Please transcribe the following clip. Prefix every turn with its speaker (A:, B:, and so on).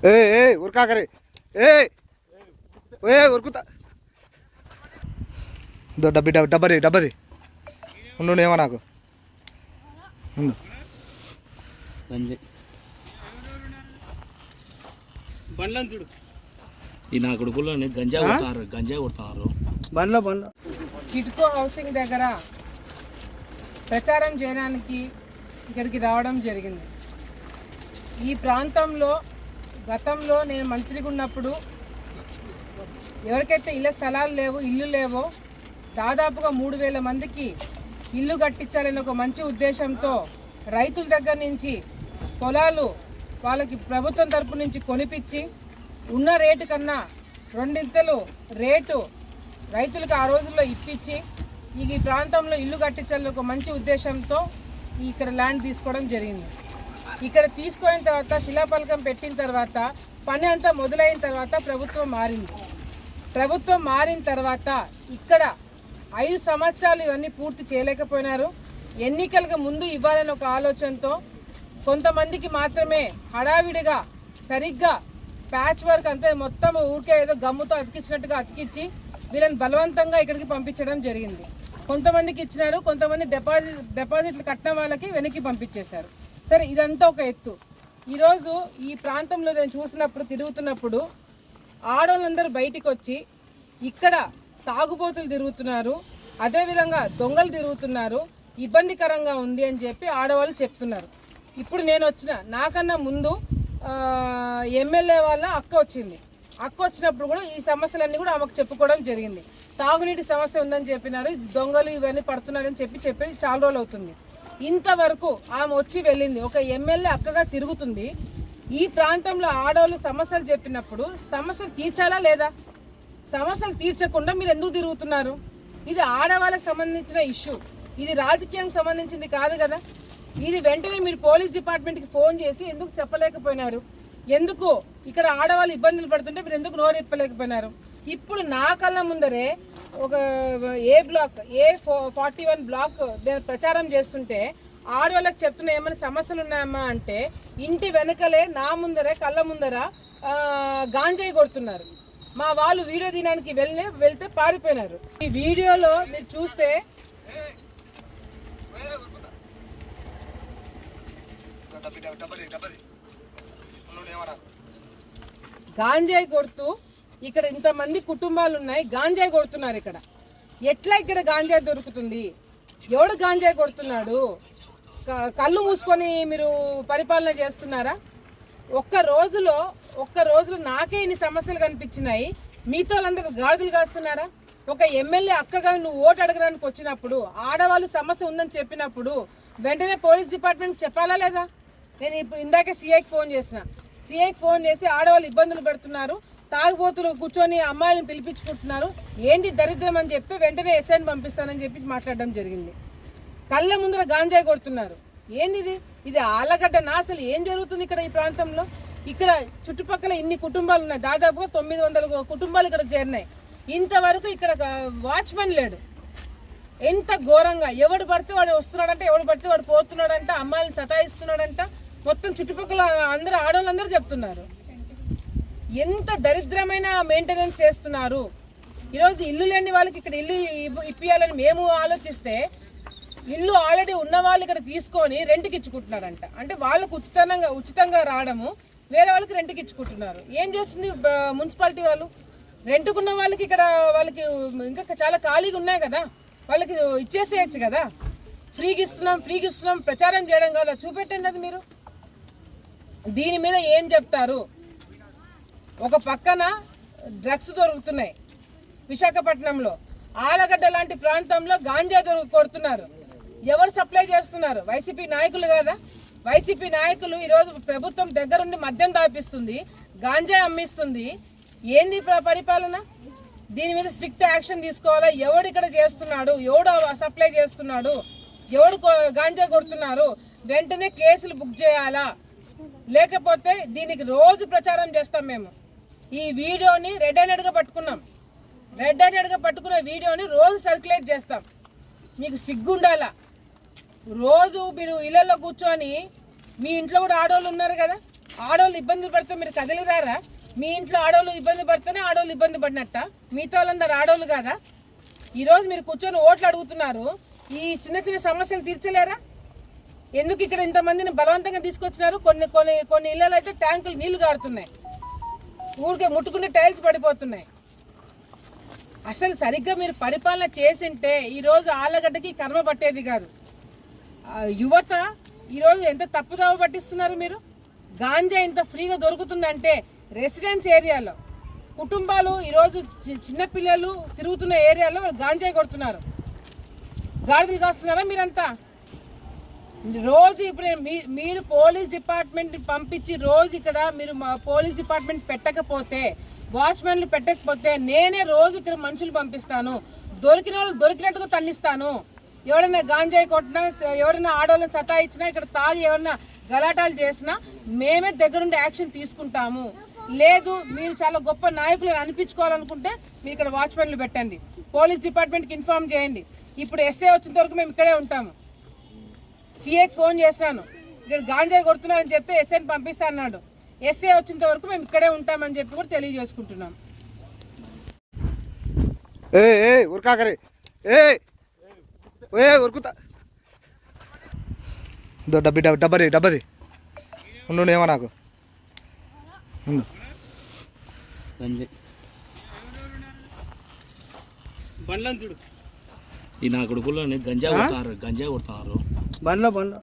A: ఏ ఏ ఉరకాకరే ఏ ఏ ఉరుకుతా దో డబ్బి డబ్బ డబ్బది డబ్బది ఉండు ఏమో నాకు. ఉండు.
B: బండ్లను చూడు.
C: ఈ నా కొడుకులో గంజా కొడతారు గంజా కొడతారు.
B: బండ్లో బండ్లో.
D: కిట్కో హౌసింగ్ దగ్గర ప్రచారం చేయడానికి ఇక్కడికి రావడం జరిగింది. ఈ ప్రాంతంలో గతంలో నేను మంత్రిగా ఉన్నప్పుడు ఎవరికైతే ఇళ్ళ స్థలాలు లేవో ఇల్లు లేవో దాదాపుగా మూడు వేల మందికి ఇల్లు కట్టించాలని ఒక మంచి ఉద్దేశంతో రైతుల దగ్గర నుంచి పొలాలు వాళ్ళకి ప్రభుత్వం తరపు నుంచి కొనిపించి ఉన్న రేటు కన్నా రెండింతలు రేటు రైతులకు ఆ రోజుల్లో ఇప్పించి ఈ ప్రాంతంలో ఇల్లు కట్టించాలని ఒక మంచి ఉద్దేశంతో ఇక్కడ ల్యాండ్ తీసుకోవడం జరిగింది. ఇక్కడ తీసుకున్న తర్వాత శిలాఫలకం పెట్టిన తర్వాత పని అంతా మొదలైన తర్వాత ప్రభుత్వం మారింది. ప్రభుత్వం మారిన తర్వాత ఇక్కడ ఐదు సంవత్సరాలు ఇవన్నీ పూర్తి చేయలేకపోయినారు. ఎన్నికలకు ముందు ఇవ్వాలని ఒక ఆలోచనతో కొంతమందికి మాత్రమే హడావిడిగా సరిగ్గా ప్యాచ్ వర్క్ అంతే మొత్తం ఊరికే ఏదో గమ్ముతో అతికించినట్టుగా అతికించి వీళ్ళని బలవంతంగా ఇక్కడికి పంపించడం జరిగింది. కొంతమందికి ఇచ్చినారు కొంతమంది డిపాజిట్ డిపాజిట్లు కట్టడం వాళ్ళకి వెనక్కి పంపించేశారు. సరే ఇదంతా ఒక ఎత్తు. ఈరోజు ఈ ప్రాంతంలో నేను చూసినప్పుడు తిరుగుతున్నప్పుడు ఆడవాళ్ళందరూ బయటికి వచ్చి ఇక్కడ తాగుబోతులు తిరుగుతున్నారు అదేవిధంగా దొంగలు తిరుగుతున్నారు ఇబ్బందికరంగా ఉంది అని చెప్పి ఆడవాళ్ళు చెప్తున్నారు. ఇప్పుడు నేను వచ్చిన నాకన్నా ముందు ఎమ్మెల్యే వాళ్ళ అక్క వచ్చింది. అక్క వచ్చినప్పుడు కూడా ఈ సమస్యలన్నీ కూడా ఆమెకు చెప్పుకోవడం జరిగింది. తాగునీటి సమస్య ఉందని చెప్పినారు దొంగలు ఇవన్నీ పడుతున్నారని చెప్పి చెప్పి చాలా రోజులు అవుతుంది. ఇంతవరకు ఆమె వచ్చి వెళ్ళింది. ఒక ఎమ్మెల్యే అక్కగా తిరుగుతుంది. ఈ ప్రాంతంలో ఆడవాళ్ళు సమస్యలు చెప్పినప్పుడు సమస్యలు తీర్చాలా లేదా? సమస్యలు తీర్చకుండా మీరు ఎందుకు తిరుగుతున్నారు? ఇది ఆడవాళ్ళకి సంబంధించిన ఇష్యూ. ఇది రాజకీయం సంబంధించింది కాదు కదా. ఇది వెంటనే మీరు పోలీస్ డిపార్ట్మెంట్కి ఫోన్ చేసి ఎందుకు చెప్పలేకపోయినారు? ఎందుకు ఇక్కడ ఆడవాళ్ళు ఇబ్బందులు పడుతుంటే మీరు ఎందుకు నోరు ఇప్పలేకపోయినారు ఇప్పుడు నా కళ్ళ ముందరే ఒక A block A forty one block నేను ప్రచారం చేస్తుంటే ఆడవాళ్ళకి చెప్తున్నా ఏమైనా సమస్యలు ఉన్నాయమ్మా అంటే ఇంటి వెనకలే నా ముందరే కళ్ళ ముందర గాంజాయి కొడుతున్నారు మా వాళ్ళు వీడియో తీయడానికి వెళ్ళే వెళ్తే పారిపోయినారు ఈ వీడియోలో మీరు చూస్తే
A: డబ్బది డబ్బది
D: గాంజాయి కొడుతూ ఇక్కడ ఇంతమంది కుటుంబాలు ఉన్నాయి గాంజాయి కొడుతున్నారు ఇక్కడ. ఎట్లా ఇక్కడ గాంజాయి దొరుకుతుంది? ఎవడు గాంజాయి కొడుతున్నాడు? కళ్ళు మూసుకొని మీరు పరిపాలన చేస్తున్నారా? ఒక్క రోజులో ఒక్క రోజులో నాకే ఇన్ని సమస్యలు కనిపించినాయి. మీతో వాళ్ళందరూ గాడిదలు కాస్తున్నారా? ఒక ఎమ్మెల్యే అక్కగా నువ్వు ఓటు అడగడానికి వచ్చినప్పుడు ఆడవాళ్ళు సమస్య ఉందని చెప్పినప్పుడు వెంటనే పోలీస్ డిపార్ట్మెంట్ చెప్పాలా లేదా? నేను ఇప్పుడు ఇందాకే సీఐకి ఫోన్ చేసిన. సీఐకి ఫోన్ చేసి ఆడవాళ్ళు ఇబ్బందులు పెడుతున్నారు. తాగుబోతులు కూర్చొని అమ్మాయిలను పిలిపించుకుంటున్నారు. ఏంటి దరిద్రం అని చెప్తే వెంటనే ఎస్ఐని పంపిస్తానని చెప్పి మాట్లాడడం జరిగింది. కళ్ళ ముందర గాంజాయి కొడుతున్నారు. ఏంటిది ఇది ఆలగడ్డ ఆలగడ్డనా అసలు ఏం జరుగుతుంది ఇక్కడ ఈ ప్రాంతంలో? ఇక్కడ చుట్టుపక్కల ఇన్ని కుటుంబాలు ఉన్నాయి. దాదాపుగా తొమ్మిది వందల కుటుంబాలు ఇక్కడ చేరినాయి. ఇంతవరకు ఇక్కడ వాచ్మెన్ లేడు. ఎంత ఘోరంగా. ఎవడు పడితే వాడు వస్తున్నాడంట ఎవడు పడితే వాడు పోతున్నాడంట అమ్మాయిని సతాయిస్తున్నాడంట. మొత్తం చుట్టుపక్కల అందరూ ఆడవాళ్ళందరూ చెప్తున్నారు. ఎంత దరిద్రమైన మెయింటెనెన్స్ చేస్తున్నారు. ఈరోజు ఇల్లు లేని వాళ్ళకి ఇక్కడ ఇల్లు ఇవ్వ- ఇప్పియాలని మేము ఆలోచిస్తే ఇల్లు ఆల్రెడీ ఉన్న వాళ్ళు ఇక్కడ తీసుకొని రెంట్కి ఇచ్చుకుంటున్నారంట. అంటే వాళ్ళకు ఉచితంగా ఉచితంగా రావడము వేరే వాళ్ళకి రెంట్కి ఇచ్చుకుంటున్నారు. ఏం చేస్తుంది మున్సిపాలిటీ వాళ్ళు? రెంట్కున్న వాళ్ళకి ఇక్కడ వాళ్ళకి ఇంకా చాలా ఖాళీగా ఉన్నాయి కదా. వాళ్ళకి ఇచ్చేసేయచ్చు కదా. ఫ్రీగా ఇస్తున్నాం ఫ్రీగా ఇస్తున్నాం ప్రచారం చేయడం కదా? చూపెట్టండి అది మీరు. దీని మీద ఏం చెప్తారు? ఒక పక్కన డ్రగ్స్ దొరుకుతున్నాయి విశాఖపట్నంలో. ఆలగడ్డ లాంటి ప్రాంతంలో గాంజా దొరుకు కొడుతున్నారు. ఎవరు సప్లై చేస్తున్నారు? వైసీపీ నాయకులు కదా. వైసీపీ నాయకులు ఈరోజు ప్రభుత్వం దగ్గరుండి మద్యం దాపిస్తుంది గాంజా అమ్మిస్తుంది. ఏంది పరిపాలన? దీని మీద స్ట్రిక్ట్ యాక్షన్ తీసుకోవాలా? ఎవడు ఇక్కడ చేస్తున్నాడు? ఎవడు సప్లై చేస్తున్నాడు? ఎవడు కొ- గాంజా కొడుతున్నారు? వెంటనే కేసులు బుక్ చేయాలా? లేకపోతే దీనికి రోజు ప్రచారం చేస్తాం మేము. ఈ వీడియోని రెడ్ హ్యాండెడ్గా పట్టుకున్నాం. రెడ్ హ్యాండెడ్గా పట్టుకున్న వీడియోని రోజు సర్క్యులేట్ చేస్తాం. మీకు సిగ్గుండాలా? రోజు మీరు ఇళ్ళల్లో కూర్చొని మీ ఇంట్లో కూడా ఆడవాళ్ళు ఉన్నారు కదా? ఆడవాళ్ళు ఇబ్బందులు పడితే మీరు కదిలిరారా? మీ ఇంట్లో ఆడవాళ్ళు ఇబ్బంది పడితేనే ఆడవాళ్ళు ఇబ్బంది పడినట్ట? మిగతా వాళ్ళందరూ ఆడవాళ్ళు కాదా? ఈరోజు మీరు కూర్చొని ఓట్లు అడుగుతున్నారు. ఈ చిన్న చిన్న సమస్యలు తీర్చలేరా? ఎందుకు ఇక్కడ ఇంతమందిని బలవంతంగా తీసుకొచ్చినారు? కొన్ని కొన్ని కొన్ని ఇళ్ళలో అయితే ట్యాంకులు నీళ్ళు కారుతున్నాయి. ఊరికే ముట్టుకుంటే టైల్స్ పడిపోతున్నాయి. అసలు సరిగ్గా మీరు పరిపాలన చేసింటే ఈరోజు ఆళ్ళగడ్డకి కర్మ పట్టేది కాదు. యువత ఈరోజు ఎంత తప్పుదావ పట్టిస్తున్నారు మీరు? గాంజా ఇంత ఫ్రీగా దొరుకుతుందంటే రెసిడెన్స్ ఏరియాలో కుటుంబాలు ఈరోజు చి- చిన్నపిల్లలు తిరుగుతున్న ఏరియాలో వాళ్ళు గాంజాయి కొడుతున్నారు. గాడిదలు కాస్తున్నారా మీరంతా? రోజు ఇప్పుడు మీ- మీరు పోలీస్ డిపార్ట్మెంట్ పంపించి రోజు ఇక్కడ మీరు మా పోలీస్ డిపార్ట్మెంట్ పెట్టకపోతే వాచ్మెన్లు పెట్టకపోతే నేనే రోజు ఇక్కడ మనుషులు పంపిస్తాను. దొరికిన వాళ్ళు దొరికినట్టుగా తన్నిస్తాను. ఎవరైనా గాంజాయి కొట్టినా ఎవరైనా ఆడవాళ్ళని సతాయించినా ఇక్కడ తాగి ఎవరైనా గలాటాలు చేసినా మేమే దగ్గరుండి యాక్షన్ తీసుకుంటాము. లేదు మీరు చాలా గొప్ప నాయకులను అనిపించుకోవాలనుకుంటే మీరు ఇక్కడ వాచ్మెన్లు పెట్టండి. పోలీస్ డిపార్ట్మెంట్కి ఇన్ఫార్మ్ చేయండి. ఇప్పుడు ఎస్ఏ వచ్చిన వరకు మేము ఇక్కడే ఉంటాము. సీఏకి ఫోన్ చేసినాను ఇక్కడ గాంజాయి కొడుతున్నారని చెప్తే ఎస్ఐని పంపిస్తా అన్నాడు. ఎస్ఏ వచ్చేంత వరకు మేము ఇక్కడే ఉంటామని చెప్పి కూడా తెలియజేసుకుంటున్నాం.
A: ఏ ఏ ఉరకాకరే ఏ ఏ ఉరుకుతా. దో డబ్బి డబ్బ డబ్బరి డబ్బది. ఉండు ఏమో నాకు. ఉండు.
C: గంజాయి
B: బండ్లను చూడు.
C: ఈ నా కొడుకులని గంజా కొడతారు గంజా కొడుతున్నారు
B: బండ్లో బండ్లో